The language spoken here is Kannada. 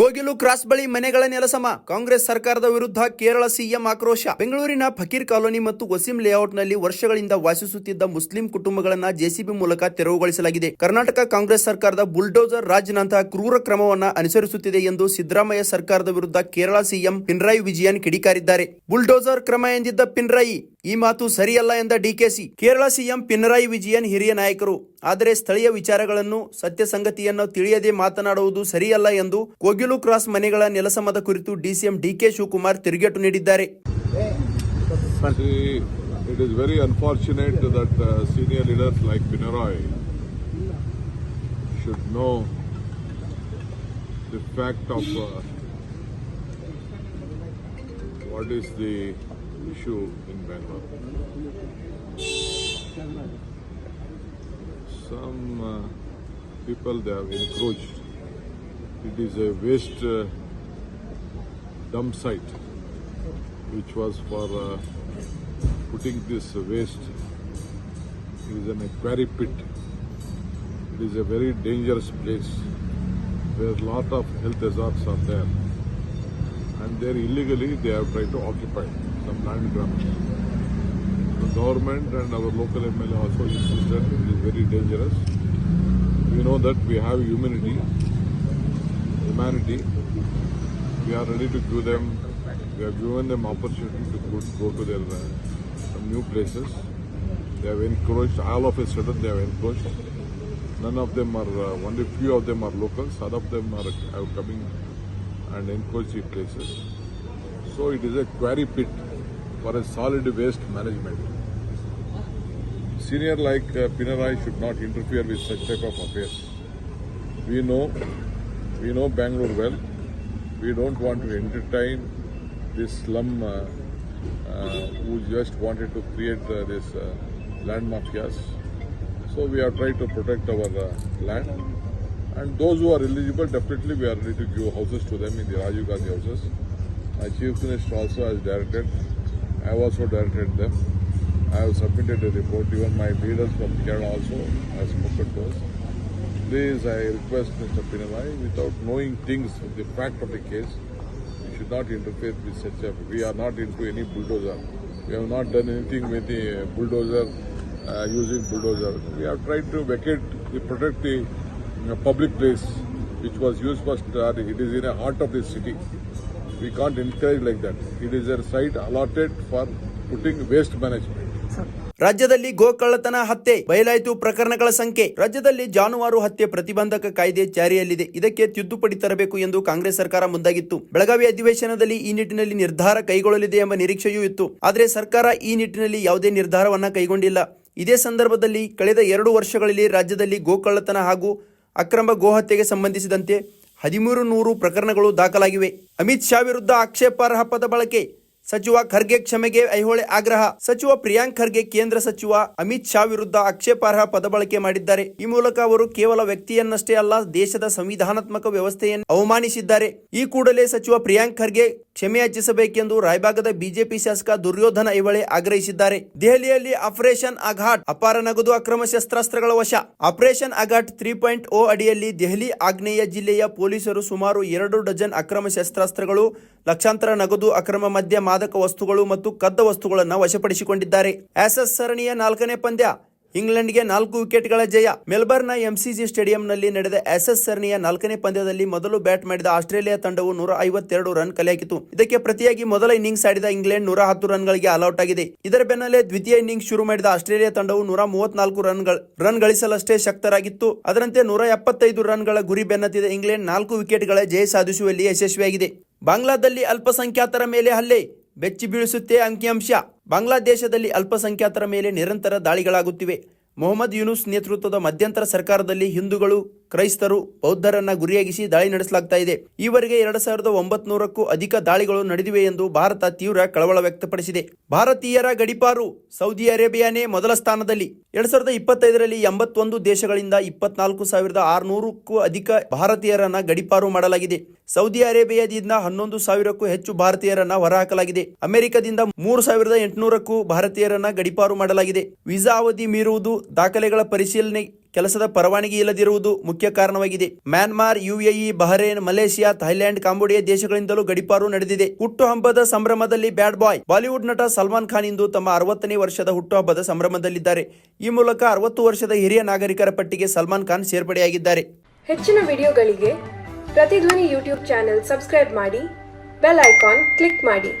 ಕೋಗಿಲು ಕ್ರಾಸ್ ಬಳಿ ಮನೆಗಳ ನೆಲಸಮ. ಕಾಂಗ್ರೆಸ್ ಸರ್ಕಾರದ ವಿರುದ್ಧ ಕೇರಳ ಸಿಎಂ ಆಕ್ರೋಶ. ಬೆಂಗಳೂರಿನ ಫಕೀರ್ ಕಾಲೋನಿ ಮತ್ತು ವಸೀಂ ಲೇಔಟ್ನಲ್ಲಿ ವರ್ಷಗಳಿಂದ ವಾಸಿಸುತ್ತಿದ್ದ ಮುಸ್ಲಿಂ ಕುಟುಂಬಗಳನ್ನು ಜೆಸಿಬಿ ಮೂಲಕ ತೆರವುಗೊಳಿಸಲಾಗಿದೆ. ಕರ್ನಾಟಕ ಕಾಂಗ್ರೆಸ್ ಸರ್ಕಾರದ ಬುಲ್ಡೋಸರ್ ರಾಜ್ನಂತಹ ಕ್ರೂರ ಕ್ರಮವನ್ನ ಅನುಸರಿಸುತ್ತಿದೆ ಎಂದು ಸಿದ್ದರಾಮಯ್ಯ ಸರ್ಕಾರದ ವಿರುದ್ಧ ಕೇರಳ ಸಿಎಂ ಪಿನರಾಯಿ ವಿಜಯನ್ ಕಿಡಿಕಾರಿದ್ದಾರೆ. ಬುಲ್ಡೋಸರ್ ಕ್ರಮ ಎಂದಿದ್ದ ಪಿನರಾಯಿ ಈ ಮಾತು ಸರಿಯಲ್ಲ ಎಂದ ಡಿಕೆಸಿ ಕೇರಳ ಸಿಎಂ ಪಿನರಾಯಿ ವಿಜಯನ್ ಹಿರಿಯ ನಾಯಕರು. ಆದರೆ ಸ್ಥಳೀಯ ವಿಚಾರಗಳನ್ನು ಸತ್ಯ ಸಂಗತಿಯನ್ನು ತಿಳಿಯದೆ ಮಾತನಾಡುವುದು ಸರಿಯಲ್ಲ ಎಂದು ಕೋಗಿಲು ಕ್ರಾಸ್ ಮನೆಗಳ ನೆಲಸಮದ ಕುರಿತು ಡಿಸಿಎಂ ಡಿಕೆ ಶಿವಕುಮಾರ್ ತಿರುಗೇಟು ನೀಡಿದ್ದಾರೆ. That uh, uh, what issue in Bangalore. Some uh, people they have encroached. It is a waste uh, dump site which was for uh, putting this waste It is an quarry pit. It is a very dangerous place where a lot of health hazards are there. And there illegally they have tried to occupy some land grabs. The government and our local MLA also insist that it is very dangerous. We know that we have humanity, humanity. We are ready to give them, we have given them opportunity to go, go to their uh, some new places. They have encroached, all of a sudden they have encroached. None of them are, uh, only few of them are locals, other of them are, are coming and encroached in places. So it is a quarry pit for a solid waste management. Senior like uh, Pinarayi should not interfere with such type of affairs. We know, we know Bangalore well. We don't want to entertain this slum uh, uh, who just wanted to create uh, this uh, land mafias. So we are trying to protect our uh, land. And those who are eligible, definitely we are ready to give houses to them in the Rajiv Gandhi houses. My chief minister also has directed. I have also directed them. I have submitted a report. Even my leaders from Kerala also have spoken to us. Please, I request Mr. Pinarayi, without knowing things, the fact of the case, you should not interfere with such a. We are not into any bulldozer. We have not done anything with the bulldozer, uh, using bulldozer. We have tried to vacate, to protect the uh, public place, which was used for. Uh, it is in the heart of the city. We can't encourage like that. It is a site allotted for putting waste management. ರಾಜ್ಯದಲ್ಲಿ ಗೋಕಳ್ಳತನ ಹತ್ಯೆ ಬಯಲಾಯಿತು ಪ್ರಕರಣಗಳ ಸಂಖ್ಯೆ. ರಾಜ್ಯದಲ್ಲಿ ಜಾನುವಾರು ಹತ್ಯೆ ಪ್ರತಿಬಂಧಕ ಕಾಯ್ದೆ ಜಾರಿಯಲ್ಲಿದೆ. ಇದಕ್ಕೆ ತಿದ್ದುಪಡಿ ತರಬೇಕು ಎಂದು ಕಾಂಗ್ರೆಸ್ ಸರ್ಕಾರ ಮುಂದಾಗಿತ್ತು. ಬೆಳಗಾವಿ ಅಧಿವೇಶನದಲ್ಲಿ ಈ ನಿಟ್ಟಿನಲ್ಲಿ ನಿರ್ಧಾರ ಕೈಗೊಳ್ಳಲಿದೆ ಎಂಬ ನಿರೀಕ್ಷೆಯೂ ಇತ್ತು. ಆದರೆ ಸರ್ಕಾರ ಈ ನಿಟ್ಟಿನಲ್ಲಿ ಯಾವುದೇ ನಿರ್ಧಾರವನ್ನ ಕೈಗೊಂಡಿಲ್ಲ. ಇದೇ ಸಂದರ್ಭದಲ್ಲಿ ಕಳೆದ ಎರಡು ವರ್ಷಗಳಲ್ಲಿ ರಾಜ್ಯದಲ್ಲಿ ಗೋಕಳ್ಳತನ ಹಾಗೂ ಅಕ್ರಮ ಗೋಹತ್ಯೆಗೆ ಸಂಬಂಧಿಸಿದಂತೆ ಹದಿಮೂರು ನೂರು ಪ್ರಕರಣಗಳು ದಾಖಲಾಗಿವೆ. ಅಮಿತ್ ಶಾ ವಿರುದ್ಧ ಆಕ್ಷೇಪಾರ್ಹ ಪದ ಬಳಕೆ. ಸಚಿವ ಖರ್ಗೆ ಕ್ಷಮೆಗೆ ಐಹೊಳೆ ಆಗ್ರಹ. ಸಚಿವ ಪ್ರಿಯಾಂಕ್ ಖರ್ಗೆ ಕೇಂದ್ರ ಸಚಿವ ಅಮಿತ್ ಶಾ ವಿರುದ್ಧ ಆಕ್ಷೇಪಾರ್ಹ ಪದ ಬಳಕೆ ಮಾಡಿದ್ದಾರೆ. ಈ ಮೂಲಕ ಅವರು ಕೇವಲ ವ್ಯಕ್ತಿಯನ್ನಷ್ಟೇ ಅಲ್ಲ ದೇಶದ ಸಂವಿಧಾನಾತ್ಮಕ ವ್ಯವಸ್ಥೆಯನ್ನು ಅವಮಾನಿಸಿದ್ದಾರೆ. ಈ ಕೂಡಲೇ ಸಚಿವ ಪ್ರಿಯಾಂಕ್ ಖರ್ಗೆ ಕ್ಷಮೆ ಯಾಚಿಸಬೇಕೆಂದು ರಾಯಬಾಗದ ಬಿಜೆಪಿ ಶಾಸಕ ದುರ್ಯೋಧನ ಇವಳೆ ಆಗ್ರಹಿಸಿದ್ದಾರೆ. ದೆಹಲಿಯಲ್ಲಿ ಆಪರೇಷನ್ ಅಘಾಟ್ ಅಪಾರ ನಗದು ಅಕ್ರಮ ಶಸ್ತ್ರಾಸ್ತ್ರಗಳ ವಶ. Operation Aaghat three point o ಅಡಿಯಲ್ಲಿ ದೆಹಲಿ, ಆಗ್ನೇಯ ಜಿಲ್ಲೆಯ ಪೊಲೀಸರು ಸುಮಾರು ಎರಡು ಡಜನ್ ಅಕ್ರಮ ಶಸ್ತ್ರಾಸ್ತ್ರಗಳು, ಲಕ್ಷಾಂತರ ನಗದು ಅಕ್ರಮ ಮದ್ಯ ಮಾದಕ ವಸ್ತುಗಳು ಮತ್ತು ಕದ್ದ ವಸ್ತುಗಳನ್ನು ವಶಪಡಿಸಿಕೊಂಡಿದ್ದಾರೆ. ಆಸಸ್ ಸರಣಿಯ ನಾಲ್ಕನೇ ಪಂದ್ಯ ಇಂಗ್ಲೆಂಡ್ಗೆ ನಾಲ್ಕು ವಿಕೆಟ್ಗಳ ಜಯ. ಮೆಲ್ಬರ್ನ್ನ ಎಂಸಿಜಿ ಸ್ಟೇಡಿಯಂನಲ್ಲಿ ನಡೆದ ಎಸ್ಎಸ್ ಸರಣಿಯ ನಾಲ್ಕನೇ ಪಂದ್ಯದಲ್ಲಿ ಮೊದಲು ಬ್ಯಾಟ್ ಮಾಡಿದ ಆಸ್ಟ್ರೇಲಿಯಾ ತಂಡವು ನೂರ ಐವತ್ತೆರಡು ರನ್ ಕಲೆ ಹಾಕಿತು ಇದಕ್ಕೆ ಪ್ರತಿಯಾಗಿ ಮೊದಲ ಇನ್ನಿಂಗ್ಸ್ ಆಡಿದ ಇಂಗ್ಲೆಂಡ್ ನೂರ ಹತ್ತು ರನ್ಗಳಿಗೆ ಆಲ್ಔಟ್ ಆಗಿದೆ. ಇದರ ಬೆನ್ನಲ್ಲೇ ದ್ವಿತೀಯ ಇನ್ನಿಂಗ್ಸ್ ಶುರು ಮಾಡಿದ ಆಸ್ಟ್ರೇಲಿಯಾ ತಂಡವು ನೂರ ಮೂವತ್ನಾಲ್ಕು ರನ್ ರನ್ ಗಳಿಸಲಷ್ಟೇ ಶಕ್ತರಾಗಿತ್ತು. ಅದರಂತೆ ನೂರ ಎಪ್ಪತ್ತೈದು ರನ್ಗಳ ಗುರಿ ಬೆನ್ನತ್ತಿದ ಇಂಗ್ಲೆಂಡ್ ನಾಲ್ಕು ವಿಕೆಟ್ಗಳ ಜಯ ಸಾಧಿಸುವಲ್ಲಿ ಯಶಸ್ವಿಯಾಗಿದೆ. ಬಾಂಗ್ಲಾದಲ್ಲಿ ಅಲ್ಪಸಂಖ್ಯಾತರ ಮೇಲೆ ಹಲ್ಲೆ. ಬೆಚ್ಚಿ ಬೀಳಿಸುತ್ತೆ ಅಂಕಿಅಂಶ. ಬಾಂಗ್ಲಾದೇಶದಲ್ಲಿ ಅಲ್ಪಸಂಖ್ಯಾತರ ಮೇಲೆ ನಿರಂತರ ದಾಳಿಗಳಾಗುತ್ತಿವೆ. ಮೊಹಮ್ಮದ್ ಯೂನುಸ್ ನೇತೃತ್ವದ ಮಧ್ಯಂತರ ಸರ್ಕಾರದಲ್ಲಿ ಹಿಂದೂಗಳು ಕ್ರೈಸ್ತರು ಬೌದ್ಧರನ್ನ ಗುರಿಯಾಗಿಸಿ ದಾಳಿ ನಡೆಸಲಾಗ್ತಾ ಇದೆ. ಈವರೆಗೆ ಎರಡು ಸಾವಿರದ ಒಂಬತ್ನೂರಕ್ಕೂ ಅಧಿಕ ದಾಳಿಗಳು ನಡೆದಿವೆ ಎಂದು ಭಾರತ ತೀವ್ರ ಕಳವಳ ವ್ಯಕ್ತಪಡಿಸಿದೆ. ಭಾರತೀಯರ ಗಡಿಪಾರು ಸೌದಿ ಅರೇಬಿಯಾನೇ ಮೊದಲ ಸ್ಥಾನದಲ್ಲಿ. ಎರಡ್ ಸಾವಿರದ ಇಪ್ಪತ್ತೈದರಲ್ಲಿ ಎಂಬತ್ತೊಂದು ದೇಶಗಳಿಂದ ಇಪ್ಪತ್ನಾಲ್ಕು ಸಾವಿರದ ಆರುನೂರಕ್ಕೂ ಅಧಿಕ ಭಾರತೀಯರನ್ನ ಗಡಿಪಾರು ಮಾಡಲಾಗಿದೆ. ಸೌದಿ ಅರೇಬಿಯಾದಿಂದ ಹನ್ನೊಂದು ಸಾವಿರಕ್ಕೂ ಹೆಚ್ಚು ಭಾರತೀಯರನ್ನ ಹೊರಹಾಕಲಾಗಿದೆ. ಅಮೆರಿಕದಿಂದ ಮೂರು ಸಾವಿರದ ಎಂಟುನೂರಕ್ಕೂ ಭಾರತೀಯರನ್ನ ಗಡಿಪಾರು ಮಾಡಲಾಗಿದೆ. ವೀಸಾ ಅವಧಿ ಮೀರುವುದು ದಾಖಲೆಗಳ ಪರಿಶೀಲನೆ ಕೆಲಸದ ಪರವಾನಗಿ ಇಲ್ಲದಿರುವುದು ಮುಖ್ಯ ಕಾರಣವಾಗಿದೆ. Myanmar, UAE, Bahrain, Malaysia Thailand Cambodia ದೇಶಗಳಿಂದಲೂ ಗಡಿಪಾರು ನಡೆದಿದೆ. ಹುಟ್ಟುಹಬ್ಬದ ಸಂಭ್ರಮದಲ್ಲಿ ಬ್ಯಾಡ್ ಬಾಯ್. ಬಾಲಿವುಡ್ ನಟ ಸಲ್ಮಾನ್ ಖಾನ್ ಇಂದು ತಮ್ಮ ಅರವತ್ತನೇ ವರ್ಷದ ಹುಟ್ಟುಹಬ್ಬದ ಸಂಭ್ರಮದಲ್ಲಿದ್ದಾರೆ. ಈ ಮೂಲಕ ಅರವತ್ತು ವರ್ಷದ ಹಿರಿಯ ನಾಗರಿಕರ ಪಟ್ಟಿಗೆ ಸಲ್ಮಾನ್ ಖಾನ್ ಸೇರ್ಪಡೆಯಾಗಿದ್ದಾರೆ. ಹೆಚ್ಚಿನ ವಿಡಿಯೋಗಳಿಗೆ ಪ್ರತಿಧ್ವನಿ ಯೂಟ್ಯೂಬ್ ಚಾನೆಲ್ ಸಬ್ಸ್ಕ್ರೈಬ್ ಮಾಡಿ, ಬೆಲ್ ಐಕಾನ್ ಕ್ಲಿಕ್ ಮಾಡಿ.